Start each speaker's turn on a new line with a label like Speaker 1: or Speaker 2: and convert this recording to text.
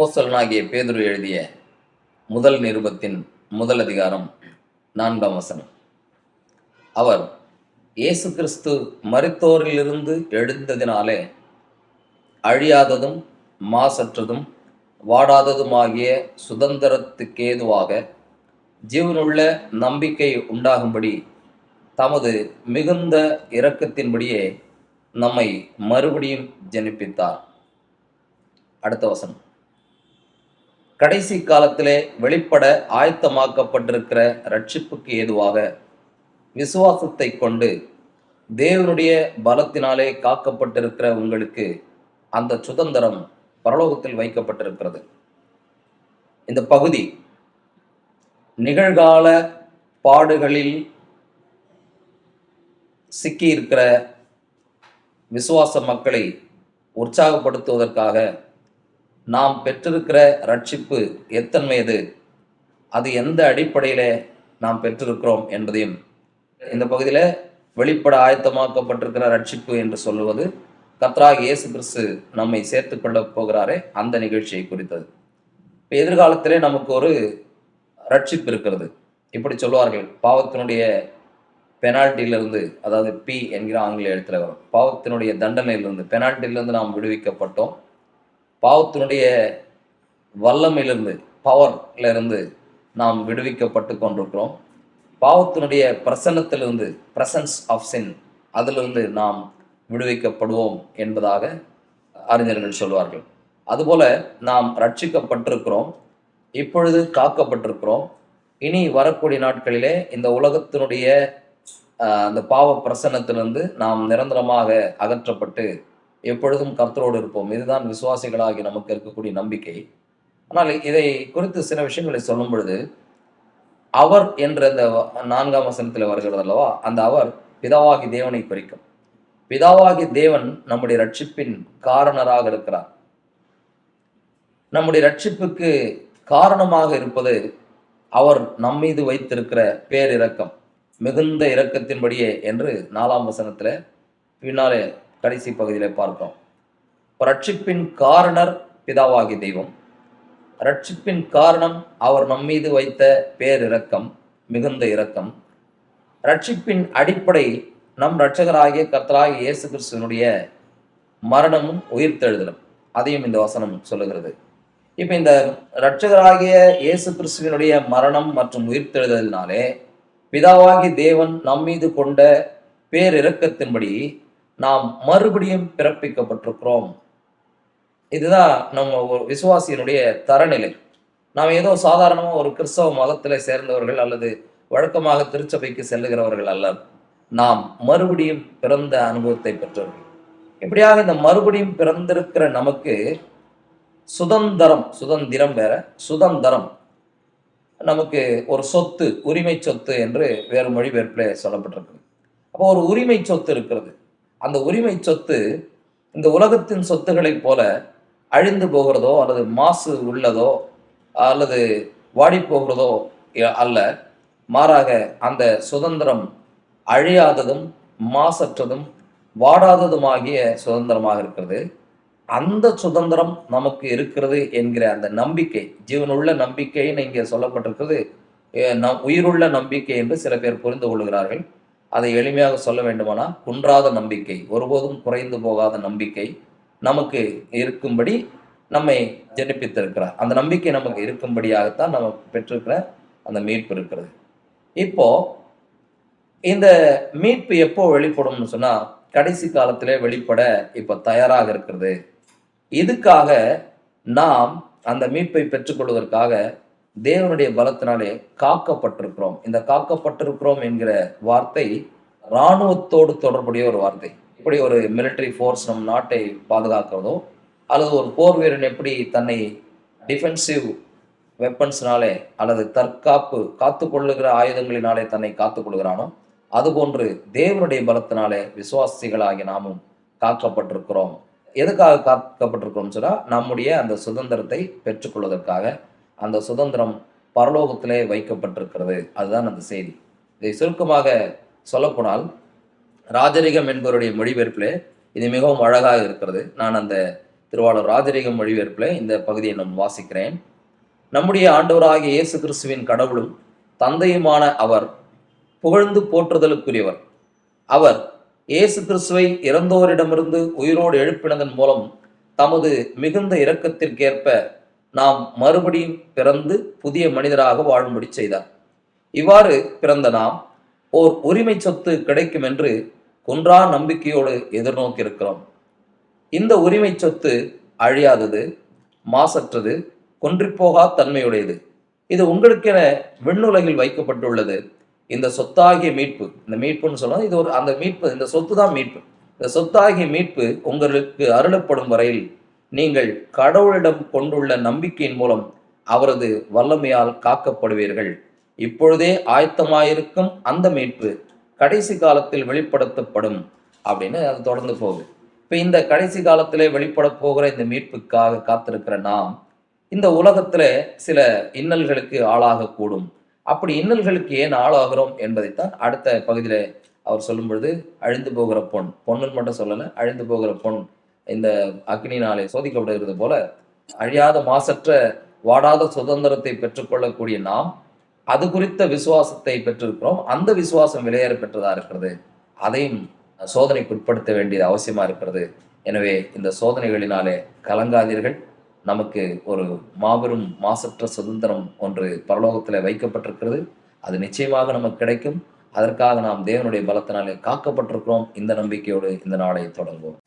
Speaker 1: அப்போஸ்தலனாகிய பேதுரு எழுதிய முதல் நிருபத்தின் முதல் அதிகாரம் நான்காம் வசனம். அவர் இயேசு கிறிஸ்து மருத்தோரிலிருந்து எழுந்ததினாலே அழியாததும் மாசற்றதும் வாடாததுமாகிய சுதந்திரத்துக்கேதுவாக ஜீவனுள்ள நம்பிக்கை உண்டாகும்படி தமது மிகுந்த இரக்கத்தின்படியே நம்மை மறுபடியும் ஜனிப்பித்தார். அடுத்த வசனம். கடைசி காலத்திலே வெளிப்பட ஆயத்தமாக்கப்பட்டிருக்கிற ரட்சிப்புக்கு ஏதுவாக விசுவாசத்தை கொண்டு தேவனுடைய பலத்தினாலே காக்கப்பட்டிருக்கிற உங்களுக்கு அந்த சுதந்திரம் பரலோகத்தில் வைக்கப்பட்டிருக்கிறது. இந்த பகுதி நிகழ்கால பாடுகளில் சிக்கியிருக்கிற விசுவாச மக்களை உற்சாகப்படுத்துவதற்காக நாம் பெற்றிருக்கிற ரட்சிப்பு எத்தன்மையது? அது எந்த அடிப்படையில் நாம் பெற்றிருக்கிறோம் என்பதையும் இந்த பகுதியில் வெளிப்பட ஆயத்தமாக்கப்பட்டிருக்கிற ரட்சிப்பு என்று சொல்லுவது கத்ராக இயேசு கிறிஸ்து நம்மை சேர்த்து கொள்ள போகிறாரே அந்த நிகழ்ச்சியை குறித்தது. இப்போ எதிர்காலத்திலே நமக்கு ஒரு ரட்சிப்பு இருக்கிறது. இப்படி சொல்வார்கள் பாவத்தினுடைய பெனால்ட்டியிலிருந்து அதாவது பி என்கிற ஆங்கில எழுத்துல வரும். பாவத்தினுடைய தண்டனையிலிருந்து பெனால்ட்டியிலிருந்து நாம் விடுவிக்கப்பட்டோம். பாவத்தினுடைய வல்லமையிலிருந்து பவர்லிருந்து நாம் விடுவிக்கப்பட்டு கொண்டிருக்கிறோம். பாவத்தினுடைய பிரசன்னத்திலிருந்து பிரசன்ஸ் ஆஃப் சின் அதிலிருந்து நாம் விடுவிக்கப்படுவோம் என்பதாக அறிஞர்கள் சொல்வார்கள். அதுபோல நாம் ரட்சிக்கப்பட்டிருக்கிறோம் இப்பொழுது காக்கப்பட்டிருக்கிறோம். இனி வரக்கூடிய நாட்களிலே இந்த உலகத்தினுடைய அந்த பாவ பிரசன்னத்திலிருந்து நாம் நிரந்தரமாக அகற்றப்பட்டு எப்பொழுதும் கர்த்தரோடு இருப்போம். இதுதான் விசுவாசிகளாகி நமக்கு இருக்கக்கூடிய நம்பிக்கை. ஆனால் இதை குறித்து சில விஷயங்களை சொல்லும் பொழுது அவர் என்ற அந்த நான்காம் வசனத்தில் வருகிறது அல்லவா? அந்த அவர் பிதாவாகி தேவனை குறிக்கும். பிதாவாகி தேவன் நம்முடைய ரட்சிப்பின் காரணராக இருக்கிறார். நம்முடைய ரட்சிப்புக்கு காரணமாக இருப்பது அவர் நம்மீது வைத்திருக்கிற பேரிரக்கம் மிகுந்த இரக்கத்தின்படியே என்று நாலாம் வசனத்துல பின்னாலே கடைசி பகுதியில் பார்க்கிறோம். ரட்சிப்பின் காரணர் பிதாவாகி தெய்வம். ரட்சிப்பின் காரணம் அவர் நம்மீது வைத்த பேரிரக்கம் மிகுந்த இரக்கம். ரட்சிப்பின் அடிப்படை நம் இரட்சகராகிய கர்த்தராகிய இயேசு கிறிஸ்துவனுடைய மரணமும் உயிர்த்தெழுதலும். அதையும் இந்த வசனம் சொல்லுகிறது. இப்போ இந்த இரட்சகராகிய இயேசு கிறிஸ்துவனுடைய மரணம் மற்றும் உயிர்த்தெழுதலினாலே பிதாவாகி தேவன் நம்மீது கொண்ட பேரிரக்கத்தின்படி நாம் மறுபடியும் பிறப்பிக்கப்பட்டிருக்கிறோம். இதுதான் நம்ம ஒரு விசுவாசியினுடைய தரநிலை. நாம் ஏதோ சாதாரணமாக ஒரு கிறிஸ்தவ மதத்தில் சேர்ந்தவர்கள் அல்லது வழக்கமாக திருச்சபைக்கு செல்லுகிறவர்கள் அல்ல. நாம் மறுபடியும் பிறந்த அனுபவத்தை பெற்றவர்கள் இப்படியாக இந்த மறுபடியும் பிறந்திருக்கிற நமக்கு சுதந்திரம் சுதந்திரம் வேற சுதந்திரம். நமக்கு ஒரு சொத்து உரிமை சொத்து என்று வேறு மொழிபெயர்ப்பில் சொல்லப்பட்டிருக்கு அப்போ ஒரு உரிமை சொத்து இருக்கிறது. அந்த உரிமை சொத்து இந்த உலகத்தின் சொத்துக்களைப் போல அழிந்து போகிறதோ அல்லது மாசு உள்ளதோ அல்லது வாடி போகிறதோ அல்ல மாறாக அந்த சுதந்திரம் அழியாததும் மாசற்றதும் வாடாததுமாகிய சுதந்திரமாக இருக்கிறது. அந்த சுதந்திரம் நமக்கு இருக்கிறது என்கிற அந்த நம்பிக்கை ஜீவனுள்ள நம்பிக்கைன்னு இங்கே சொல்லப்பட்டிருக்கிறது நம் உயிருள்ள நம்பிக்கை என்று சில பேர் புரிந்து கொள்கிறார்கள். அதை எளிமையாக சொல்ல வேண்டுமானால் குன்றாத நம்பிக்கை ஒருபோதும் குறைந்து போகாத நம்பிக்கை நமக்கு இருக்கும்படி நம்மை ஜெனிப்பித்திருக்கிறார். அந்த நம்பிக்கை நமக்கு இருக்கும்படியாகத்தான் நம்ம பெற்றிருக்கிற அந்த மீட்பு இருக்கிறது. இப்போ இந்த மீட்பு எப்போ வெளிப்படும்னு சொன்னால் கடைசி காலத்திலே வெளிப்பட இப்போ தயாராக இருக்கிறது. இதுக்காக நாம் அந்த மீட்பை பெற்றுக்கொள்வதற்காக தேவனுடைய பலத்தினாலே காக்கப்பட்டிருக்கிறோம். இந்த காக்கப்பட்டிருக்கிறோம் என்கிற வார்த்தை இராணுவத்தோடு தொடர்புடைய ஒரு வார்த்தை. இப்படி ஒரு மிலிட்டரி ஃபோர்ஸ் நம் நாட்டை பாதுகாக்கிறதோ அல்லது ஒரு போர் வீரன் எப்படி தன்னை டிஃபென்சிவ் வெப்பன்ஸ்னாலே அல்லது தற்காப்பு காத்துக்கொள்ளுகிற ஆயுதங்களினாலே தன்னை காத்துக்கொள்கிறானோ அதுபோன்று தேவனுடைய பலத்தினாலே விசுவாசிகளாகிய நாமும் காக்கப்பட்டிருக்கிறோம். எதுக்காக காக்கப்பட்டிருக்கிறோம் சொன்னால் நம்முடைய அந்த சுதந்திரத்தை பெற்றுக்கொள்வதற்காக அந்த சுதந்திரம் பரலோகத்திலே வைக்கப்பட்டிருக்கிறது. அதுதான் அந்த செய்தி. இதை சுருக்கமாக சொல்லப்போனால் ராஜரிகம் என்பவருடைய மொழிபெயர்ப்பிலே இது மிகவும் அழகாக இருக்கிறது. நான் அந்த திருவாளர் ராஜரிகம் மொழிபெயர்ப்பில் இந்த பகுதியை நான் வாசிக்கிறேன். நம்முடைய ஆண்டவராகிய இயேசு கிறிஸ்துவின் கடவுளும் தந்தையுமான அவர் புகழ்ந்து போற்றுதலுக்குரியவர். அவர் இயேசு கிறிஸ்துவை இறந்தோரிடமிருந்து உயிரோடு எழுப்பினதன் மூலம் தமது மிகுந்த இரக்கத்திற்கேற்ப நாம் மறுபடியும் பிறந்து புதிய மனிதராக வாழும்படி செய்தார். இவ்வாறு பிறந்த நாம் ஓர் உரிமை சொத்து கிடைக்கும் என்று குன்றா நம்பிக்கையோடு எதிர்நோக்கியிருக்கிறோம். இந்த உரிமை சொத்து அழியாதது மாசற்றது குன்றிப்போகா தன்மையுடையது. இது உங்களுக்கென விண்ணுலகில் வைக்கப்பட்டுள்ளது. இந்த சொத்தாகிய மீட்பு இந்த மீட்புன்னு சொல்லலாம் இது ஒரு அந்த மீட்பு இந்த சொத்து தான் மீட்பு. இந்த சொத்தாகிய மீட்பு உங்களுக்கு அருளப்படும் வரையில் நீங்கள் கடவுளிடம் கொண்டுள்ள நம்பிக்கையின் மூலம் அவரது வல்லமையால் காக்கப்படுவீர்கள். இப்பொழுதே ஆயத்தமாயிருக்கும் அந்த மீட்பு கடைசி காலத்தில் வெளிப்படுத்தப்படும் அப்படின்னு அது தொடர்ந்து போகுது. இப்போ இந்த கடைசி காலத்திலே வெளிப்பட போகிற இந்த மீட்புக்காக காத்திருக்கிற நாம் இந்த உலகத்தில் சில இன்னல்களுக்கு ஆளாகக்கூடும். அப்படி இன்னல்களுக்கு ஏன் ஆளாகிறோம் என்பதைத்தான் அடுத்த பகுதியில் அவர் சொல்லும் பொழுது அழிந்து போகிற பொன். பொண்ணுன்னு மட்டும் சொல்லலை அழிந்து போகிற பொன். இந்த அக்னினாலே சோதிக்கப்படுகிறது போல அழியாத மாசற்ற வாடாத சுதந்திரத்தை பெற்றுக்கொள்ளக்கூடிய நாம் அது குறித்த விசுவாசத்தை பெற்றிருக்கிறோம். அந்த விசுவாசம் விலையேற பெற்றதா இருக்கிறது? அதையும் சோதனைக்கு உட்படுத்த வேண்டியது அவசியமா இருக்கிறது. எனவே இந்த சோதனைகளினாலே கலங்காதீர்கள். நமக்கு ஒரு மாபெரும் மாசற்ற சுதந்திரம் ஒன்று பரலோகத்தில் வைக்கப்பட்டிருக்கிறது. அது நிச்சயமாக நமக்கு கிடைக்கும். அதற்காக நாம் தேவனுடைய பலத்தினாலே காக்கப்பட்டிருக்கிறோம். இந்த நம்பிக்கையோடு இந்த நாளை தொடங்குவோம்.